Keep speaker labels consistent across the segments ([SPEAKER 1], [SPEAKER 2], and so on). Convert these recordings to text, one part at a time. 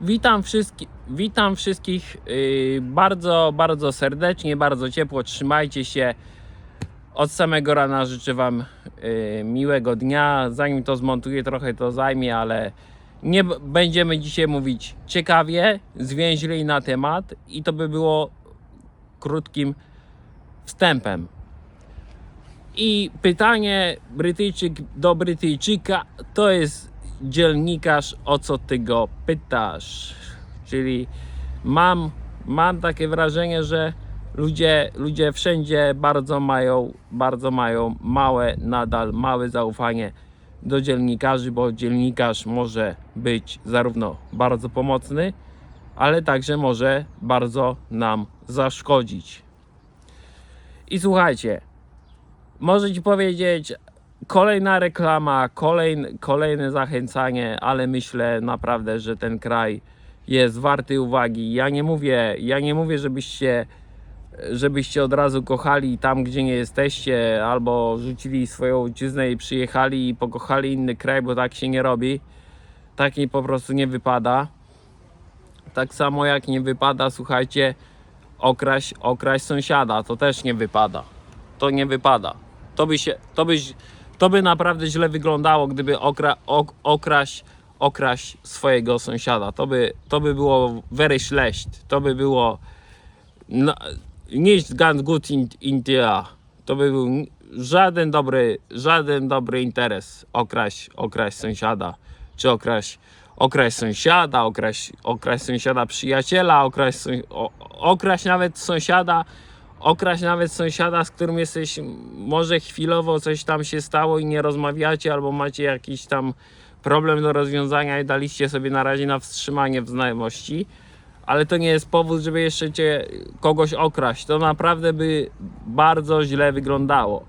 [SPEAKER 1] Witam, wszystki, witam wszystkich yy, bardzo, bardzo serdecznie, bardzo ciepło. Trzymajcie się. Od samego rana życzę Wam yy, miłego dnia. Zanim to zmontuję, trochę to zajmie, ale nie będziemy dzisiaj mówić ciekawie, zwięźlej na temat i to by było krótkim wstępem. I pytanie Brytyjczyk do Brytyjczyka to jest dziennikarz, o co ty go pytasz? Czyli mam, mam takie wrażenie, że ludzie, ludzie wszędzie bardzo mają, bardzo mają małe, nadal małe zaufanie do dziennikarzy, bo dziennikarz może być zarówno bardzo pomocny, ale także może bardzo nam zaszkodzić. I słuchajcie, może ci powiedzieć, kolejna reklama, kolejne, kolejne zachęcanie, ale myślę naprawdę, że ten kraj jest warty uwagi. Ja nie mówię, ja nie mówię, żebyście, żebyście od razu kochali tam, gdzie nie jesteście, albo rzucili swoją ojczyznę i przyjechali i pokochali inny kraj, bo tak się nie robi. Tak nie po prostu nie wypada. Tak samo jak nie wypada, słuchajcie, okraść, okraść sąsiada, to też nie wypada. To nie wypada. To by się, to by, to by naprawdę źle wyglądało, gdyby okra, ok, okraść, okraść swojego sąsiada. To by, to by było very schlecht. To by było no, nicht ganz gut in, in. To by był żaden dobry, żaden dobry interes okraść, okraść sąsiada, czy okraść, okraść sąsiada, okraść, okraść sąsiada przyjaciela, okraść, okraść nawet sąsiada, okraść nawet sąsiada, z którym jesteś, może chwilowo coś tam się stało i nie rozmawiacie, albo macie jakiś tam problem do rozwiązania i daliście sobie na razie na wstrzymanie w znajomości, ale to nie jest powód, żeby jeszcze cię kogoś okraść. To naprawdę by bardzo źle wyglądało.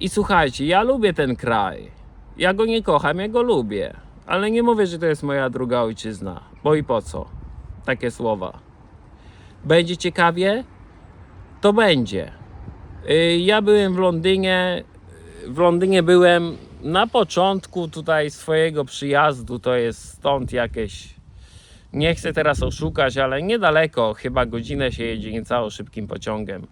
[SPEAKER 1] I słuchajcie, ja lubię ten kraj. Ja go nie kocham, ja go lubię. Ale nie mówię, że to jest moja druga ojczyzna. Bo i po co? Takie słowa. Będzie ciekawie? To będzie. Y, Ja byłem w Londynie. W Londynie byłem na początku tutaj swojego przyjazdu. To jest stąd jakieś. Nie chcę teraz oszukać, ale niedaleko, chyba godzinę się jedzie niecało szybkim pociągiem.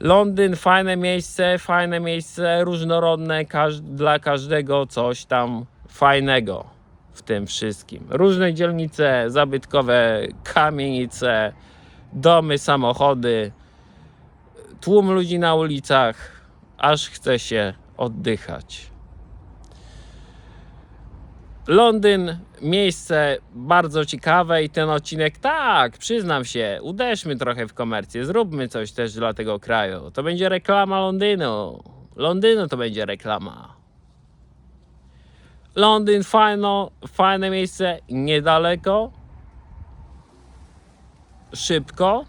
[SPEAKER 1] Londyn, fajne miejsce, fajne miejsce, różnorodne, każ dla każdego coś tam fajnego w tym wszystkim. Różne dzielnice zabytkowe, kamienice, domy, samochody, tłum ludzi na ulicach, aż chce się oddychać. Londyn, miejsce bardzo ciekawe i ten odcinek, tak, przyznam się, uderzmy trochę w komercję, zróbmy coś też dla tego kraju. To będzie reklama Londynu. Londynu to będzie reklama. Londyn, fajno, fajne miejsce, niedaleko, szybko,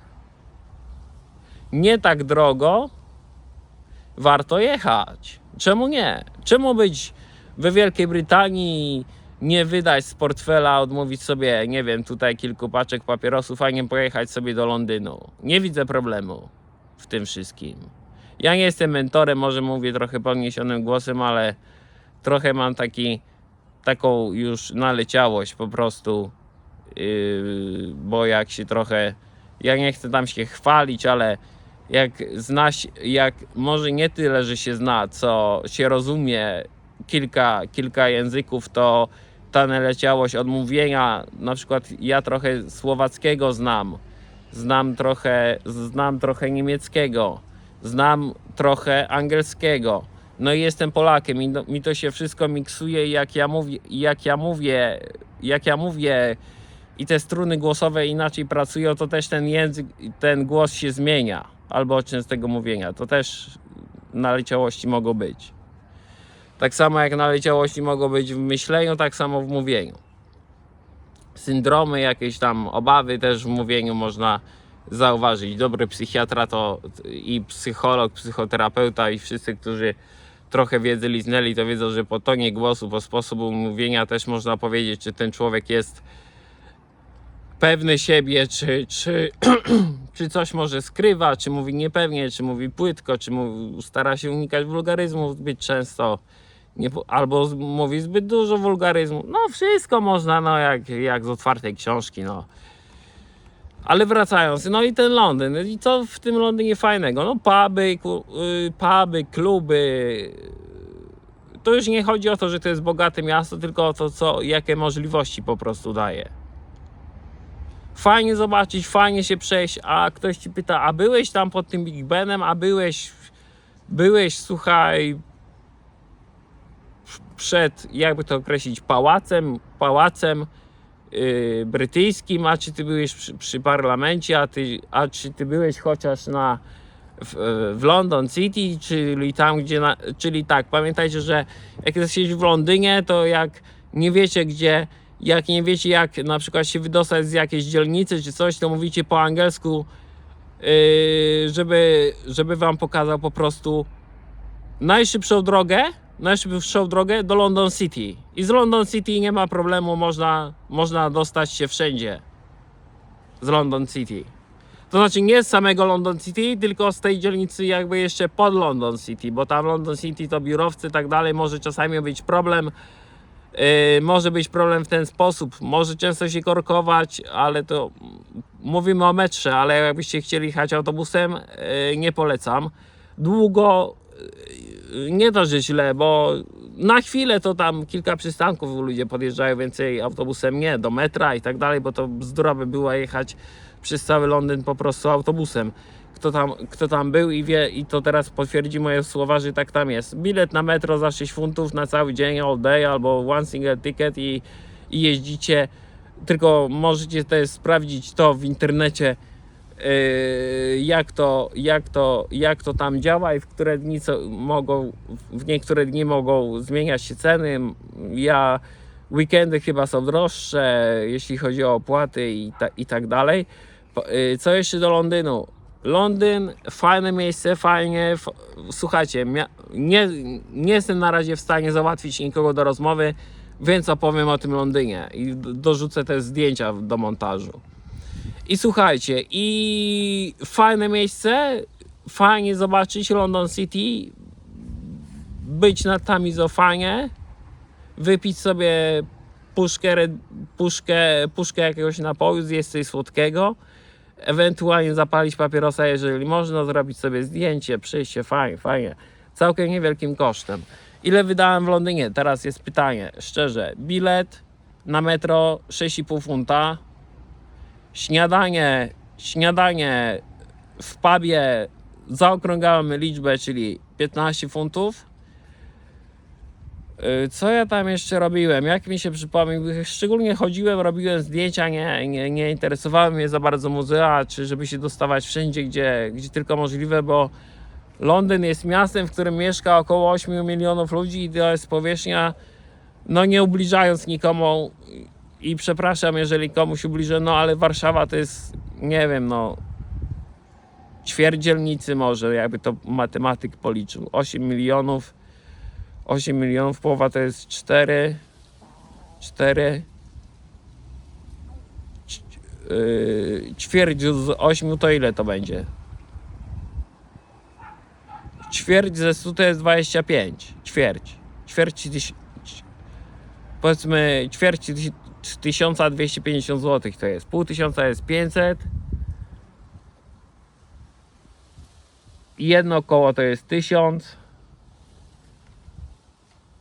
[SPEAKER 1] nie tak drogo, warto jechać. Czemu nie? Czemu być we Wielkiej Brytanii, nie wydać z portfela, odmówić sobie, nie wiem, tutaj kilku paczek papierosów, a nie pojechać sobie do Londynu? Nie widzę problemu w tym wszystkim. Ja nie jestem mentorem, może mówię trochę podniesionym głosem, ale trochę mam taki, taką już naleciałość po prostu, yy, bo jak się trochę, ja nie chcę tam się chwalić, ale jak zna się, jak może nie tyle, że się zna, co się rozumie kilka, kilka języków, to ta naleciałość odmówienia, na przykład ja trochę słowackiego znam, znam trochę, znam trochę niemieckiego, znam trochę angielskiego. No i jestem Polakiem i no, mi to się wszystko miksuje jak ja mówię, jak ja mówię, jak ja mówię i te struny głosowe inaczej pracują, to też ten język, ten głos się zmienia. Albo częstego mówienia. To też naleciałości mogą być. Tak samo jak naleciałości mogą być w myśleniu, tak samo w mówieniu. Syndromy, jakieś tam obawy też w mówieniu można zauważyć. Dobry psychiatra to i psycholog, psychoterapeuta i wszyscy, którzy trochę wiedzy liznęli, to wiedzą, że po tonie głosu, po sposobu mówienia też można powiedzieć, czy ten człowiek jest pewny siebie, czy, czy, czy coś może skrywa, czy mówi niepewnie, czy mówi płytko, czy mówi, stara się unikać wulgaryzmów zbyt często nie, albo mówi zbyt dużo wulgaryzmu. No wszystko można, no jak, jak z otwartej książki, no. Ale wracając, no i ten Londyn, i co w tym Londynie fajnego? No puby, y, puby, kluby. To już nie chodzi o to, że to jest bogate miasto, tylko o to, co, jakie możliwości po prostu daje. Fajnie zobaczyć, fajnie się przejść, a ktoś ci pyta, a byłeś tam pod tym Big Benem, a byłeś, byłeś, słuchaj, przed, jakby to określić, pałacem, pałacem yy, brytyjskim, a czy ty byłeś przy, przy parlamencie, a, ty, a czy ty byłeś chociaż na, w, w London City, czyli tam, gdzie, na, czyli tak, pamiętajcie, że jak jesteś w Londynie, to jak nie wiecie, gdzie, jak nie wiecie, jak na przykład się wydostać z jakiejś dzielnicy czy coś, to mówicie po angielsku, yy, żeby, żeby wam pokazał po prostu najszybszą drogę, najszybszą drogę do London City. I z London City nie ma problemu, można, można dostać się wszędzie z London City. To znaczy nie z samego London City, tylko z tej dzielnicy jakby jeszcze pod London City, bo tam London City to biurowcy i tak dalej, może czasami być problem. Yy, może być problem w ten sposób, może często się korkować, ale to mówimy o metrze, ale jakbyście chcieli jechać autobusem, yy, nie polecam. Długo yy, nie to, że źle, bo na chwilę to tam kilka przystanków ludzie podjeżdżają, więcej autobusem nie, do metra i tak dalej, bo to bzdura by była jechać przez cały Londyn po prostu autobusem. Kto tam, kto tam był i wie, i to teraz potwierdzi moje słowa, że tak tam jest. Bilet na metro za 6 funtów na cały dzień, all day, albo one single ticket i, i jeździcie. Tylko możecie też sprawdzić to w internecie, yy, jak, to, jak, to, jak to tam działa i w które dni co, mogą, w niektóre dni mogą zmieniać się ceny. Ja weekendy chyba są droższe, jeśli chodzi o opłaty i, ta, i tak dalej. Yy, Co jeszcze do Londynu? Londyn, fajne miejsce, fajnie. Słuchajcie, nie, nie jestem na razie w stanie załatwić nikogo do rozmowy, więc opowiem o tym Londynie i dorzucę te zdjęcia do montażu. I słuchajcie, i fajne miejsce, fajnie zobaczyć London City, być na Tamizo fajnie, wypić sobie puszkę, puszkę, puszkę jakiegoś napoju, zjeść coś słodkiego, ewentualnie zapalić papierosa, jeżeli można, zrobić sobie zdjęcie, przyjście, fajnie, fajnie, całkiem niewielkim kosztem. Ile wydałem w Londynie? Teraz jest pytanie, szczerze, bilet na metro 6,5 funta, śniadanie, śniadanie w pubie zaokrągamy liczbę, czyli 15 funtów. Yy, Co ja tam jeszcze robiłem? Jak mi się przypomniał? Szczególnie chodziłem, robiłem zdjęcia, nie, nie, nie interesowały mnie za bardzo muzea, czy żeby się dostawać wszędzie, gdzie, gdzie tylko możliwe, bo Londyn jest miastem, w którym mieszka około 8 milionów ludzi i to jest powierzchnia, no nie ubliżając nikomu i przepraszam, jeżeli komuś ubliżę, no ale Warszawa to jest, nie wiem, no ćwierć dzielnicy może, jakby to matematyk policzył. 8 milionów, 8 milionów, połowa to jest 4, 4, yy, ćwierć z 8 to ile to będzie? Ćwierć ze 100 to jest 25. Ćwierć. Ćwierć powiedzmy ćwierć tyś- 1250 zł to jest. Pół tysiąca jest 500. Jedno koło to jest 1000.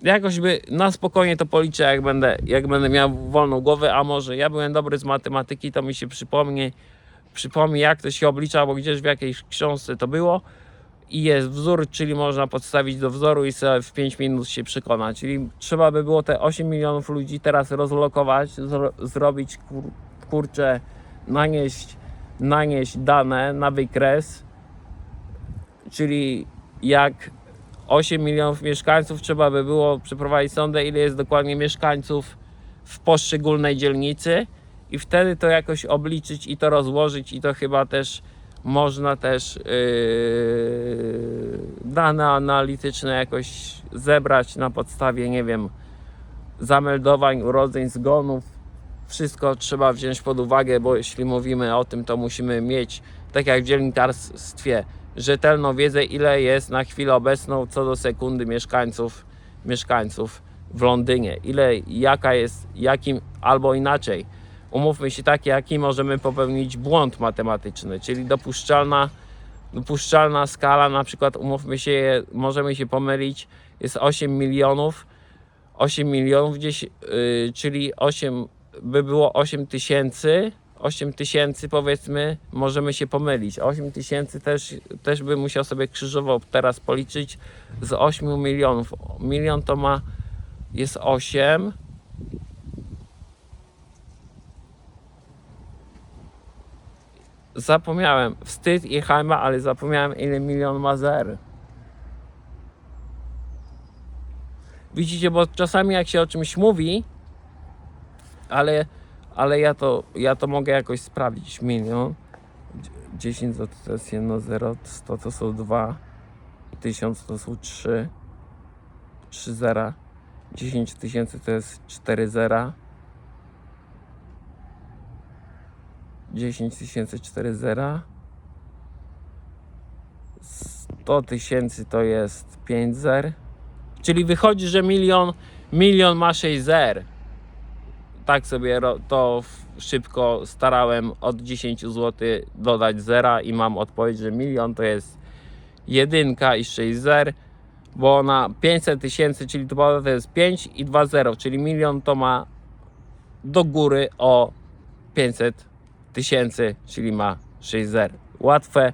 [SPEAKER 1] Jakoś by na spokojnie to policzę, jak będę, jak będę miał wolną głowę, a może ja byłem dobry z matematyki, to mi się przypomni, przypomni jak to się oblicza, bo gdzieś w jakiejś książce to było i jest wzór, czyli można podstawić do wzoru i sobie w 5 minut się przekonać. Czyli trzeba by było te 8 milionów ludzi teraz rozlokować, zro, zrobić kur, kurczę, nanieść, nanieść dane na wykres, czyli jak 8 milionów mieszkańców trzeba by było przeprowadzić sondę, ile jest dokładnie mieszkańców w poszczególnej dzielnicy i wtedy to jakoś obliczyć i to rozłożyć i to chyba też można też yy, dane analityczne jakoś zebrać na podstawie, nie wiem, zameldowań, urodzeń, zgonów. Wszystko trzeba wziąć pod uwagę, bo jeśli mówimy o tym, to musimy mieć, tak jak w dziennikarstwie, rzetelną wiedzę, ile jest na chwilę obecną co do sekundy mieszkańców mieszkańców w Londynie. Ile, jaka jest, jakim, albo inaczej. Umówmy się tak, jaki możemy popełnić błąd matematyczny, czyli dopuszczalna, dopuszczalna skala, na przykład umówmy się, możemy się pomylić, jest 8 milionów, 8 milionów gdzieś, yy, czyli 8 by było 8 tysięcy, 8 tysięcy powiedzmy, możemy się pomylić. 8 tysięcy też, też bym musiał sobie krzyżowo teraz policzyć z 8 milionów. Milion to ma, jest 8. Zapomniałem, wstyd i hańba, ale zapomniałem ile milion ma zer. Widzicie, bo czasami jak się o czymś mówi, ale, ale ja, to, ja to mogę jakoś sprawdzić. Milion, 10 to, jest 1 0, 100 to są 2, 1000 to są 3, 3 zera, 10 tysięcy to jest 4 zera, 10 tysięcy 4 zera, 100 tysięcy to jest 5 zer, czyli wychodzi, że milion, milion ma 6 zer tak sobie to szybko starałem od 10 zł dodać zera i mam odpowiedź, że milion to jest jedynka i 6 zer, bo na 500 tysięcy, czyli to jest 5 i 2 zero, czyli milion to ma do góry o 500 tysięcy, czyli ma 6 zer. Łatwe,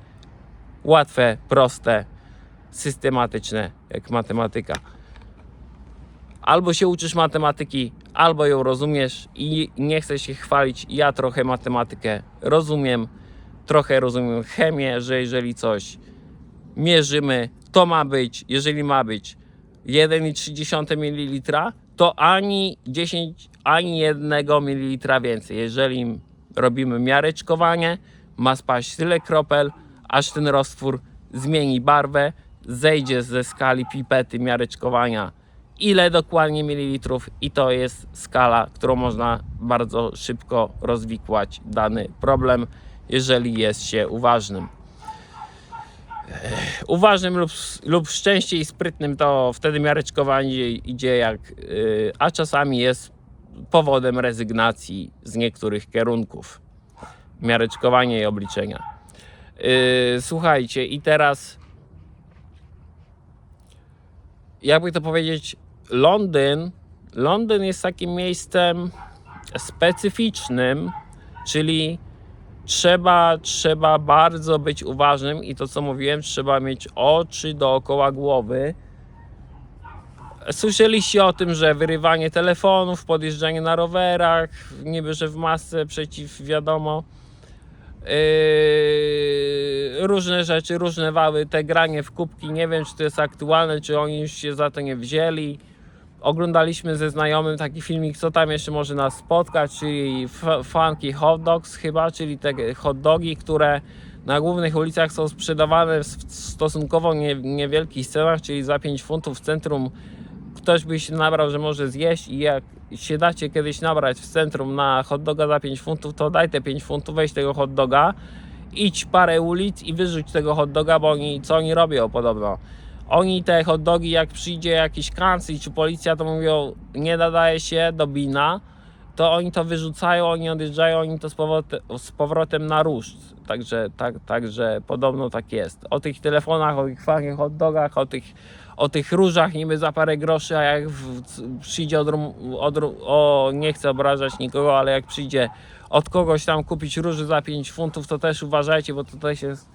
[SPEAKER 1] łatwe, proste, systematyczne jak matematyka albo się uczysz matematyki, albo ją rozumiesz i nie chcę się chwalić. Ja trochę matematykę rozumiem, trochę rozumiem chemię, że jeżeli coś mierzymy, to ma być, jeżeli ma być 1,3 ml, to ani 10, ani 1 ml więcej. Jeżeli robimy miareczkowanie, ma spaść tyle kropel, aż ten roztwór zmieni barwę, zejdzie ze skali pipety miareczkowania ile dokładnie mililitrów i to jest skala, którą można bardzo szybko rozwikłać dany problem, jeżeli jest się uważnym. Uważnym lub, lub szczęście i sprytnym to wtedy miareczkowanie idzie jak, yy, a czasami jest powodem rezygnacji z niektórych kierunków. Miareczkowanie i obliczenia. Yy, słuchajcie, i teraz jakby to powiedzieć, Londyn, Londyn jest takim miejscem specyficznym, czyli trzeba, trzeba bardzo być uważnym i to co mówiłem, trzeba mieć oczy dookoła głowy. Słyszeliście o tym, że wyrywanie telefonów, podjeżdżanie na rowerach, niby że w masce przeciw wiadomo. Yy, różne rzeczy, różne wały, te granie w kubki, nie wiem czy to jest aktualne, czy oni już się za to nie wzięli. Oglądaliśmy ze znajomym taki filmik, co tam jeszcze może nas spotkać, czyli funky hot dogs chyba, czyli te hot dogi, które na głównych ulicach są sprzedawane w stosunkowo nie, niewielkich cenach, czyli za 5 funtów w centrum ktoś by się nabrał, że może zjeść i jak się dacie kiedyś nabrać w centrum na hot doga za 5 funtów, to daj te 5 funtów, weź tego hot doga, idź parę ulic i wyrzuć tego hot doga, bo oni, co oni robią podobno? Oni te hot dogi, jak przyjdzie jakiś kanclerz czy policja, to mówią, nie nadaje się do bina, to oni to wyrzucają, oni odjeżdżają, oni to z powrotem, z powrotem na ruszt. Także, tak, także podobno tak jest. O tych telefonach, o tych fajnych hot dogach, o tych, o tych różach niby za parę groszy, a jak w, przyjdzie od, od, o, nie chcę obrażać nikogo, ale jak przyjdzie od kogoś tam kupić róży za 5 funtów, to też uważajcie, bo to też jest,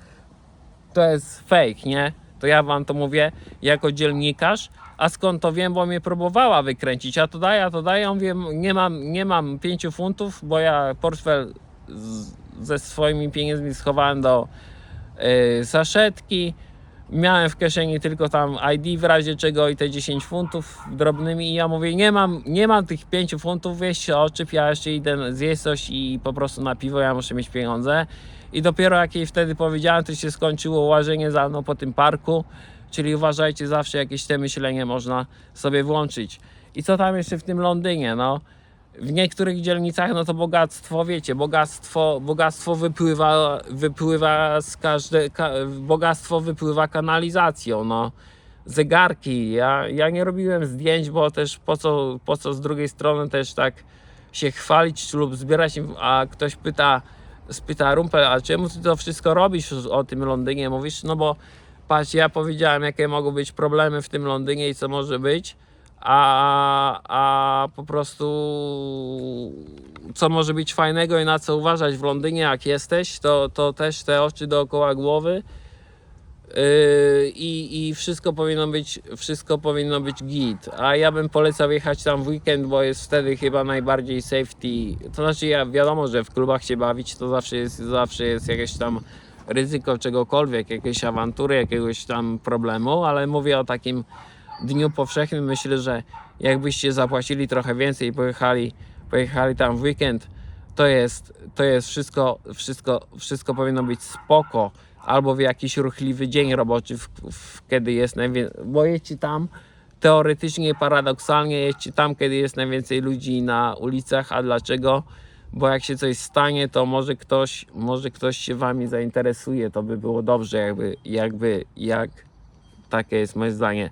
[SPEAKER 1] to jest fake, nie? To ja wam to mówię jako dziennikarz, a skąd to wiem, bo mnie próbowała wykręcić, a to daj, a to daj, ja mówię, nie mam, nie mam 5 funtów, bo ja portfel z, ze swoimi pieniędzmi schowałem do yy, saszetki, miałem w kieszeni tylko tam ID w razie czego i te 10 funtów drobnymi i ja mówię, nie mam, nie mam tych 5 funtów, się oczyp, ja jeszcze idę zjeść coś i po prostu na piwo, ja muszę mieć pieniądze. I dopiero jak jej wtedy powiedziałem, to się skończyło łażenie za mną po tym parku, czyli uważajcie, zawsze jakieś te myślenie można sobie włączyć. I co tam jeszcze w tym Londynie, no? W niektórych dzielnicach no to bogactwo, wiecie, bogactwo, bogactwo wypływa, wypływa z każdej, ka, bogactwo wypływa kanalizacją, no. zegarki. Ja, ja nie robiłem zdjęć, bo też po co, po co z drugiej strony też tak się chwalić lub zbierać, a ktoś pyta, spyta Rumpel, a czemu ty to wszystko robisz o tym Londynie? Mówisz, no bo patrz, ja powiedziałem, jakie mogą być problemy w tym Londynie i co może być, a, a po prostu co może być fajnego i na co uważać w Londynie, jak jesteś, to, to też te oczy dookoła głowy. Yy, i, i wszystko powinno być wszystko powinno być git. A ja bym polecał jechać tam w weekend, bo jest wtedy chyba najbardziej safety. To znaczy ja wiadomo, że w klubach się bawić to zawsze jest, zawsze jest jakieś tam ryzyko czegokolwiek, jakiejś awantury, jakiegoś tam problemu, ale mówię o takim dniu powszechnym. Myślę, że jakbyście zapłacili trochę więcej i pojechali, pojechali tam w weekend, to jest, to jest wszystko, wszystko, wszystko powinno być spoko. Albo w jakiś ruchliwy dzień roboczy, w, w, kiedy jest najwięcej. Bo jeździ tam teoretycznie, paradoksalnie, jeździ tam, kiedy jest najwięcej ludzi na ulicach. A dlaczego? Bo jak się coś stanie, to może ktoś, może ktoś się wami zainteresuje. To by było dobrze, jakby, jakby, jak takie jest moje zdanie.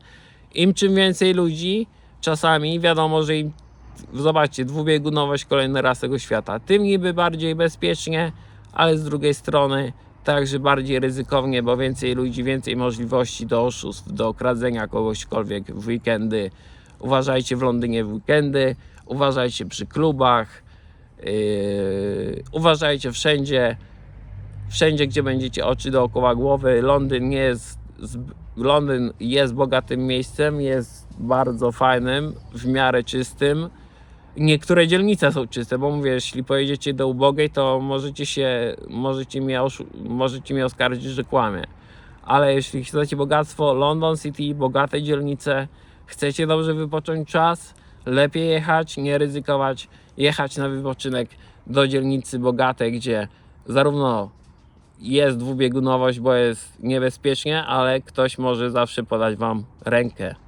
[SPEAKER 1] Im czym więcej ludzi, czasami wiadomo, że im zobaczcie, dwubiegunowość kolejny raz tego świata. Tym niby bardziej bezpiecznie, ale z drugiej strony także bardziej ryzykownie, bo więcej ludzi, więcej możliwości do oszustw, do kradzenia kogośkolwiek w weekendy. Uważajcie w Londynie w weekendy, uważajcie przy klubach, yy, uważajcie wszędzie, wszędzie, gdzie będziecie oczy dookoła głowy. Londyn nie jest, Londyn jest bogatym miejscem, jest bardzo fajnym, w miarę czystym. Niektóre dzielnice są czyste, bo mówię, jeśli pojedziecie do ubogej, to możecie się, możecie mnie, możecie mnie oskarżyć, że kłamie. Ale jeśli chcecie bogactwo, London City, bogate dzielnice, chcecie dobrze wypocząć czas, lepiej jechać, nie ryzykować, jechać na wypoczynek do dzielnicy bogatej, gdzie zarówno jest dwubiegunowość, bo jest niebezpiecznie, ale ktoś może zawsze podać Wam rękę.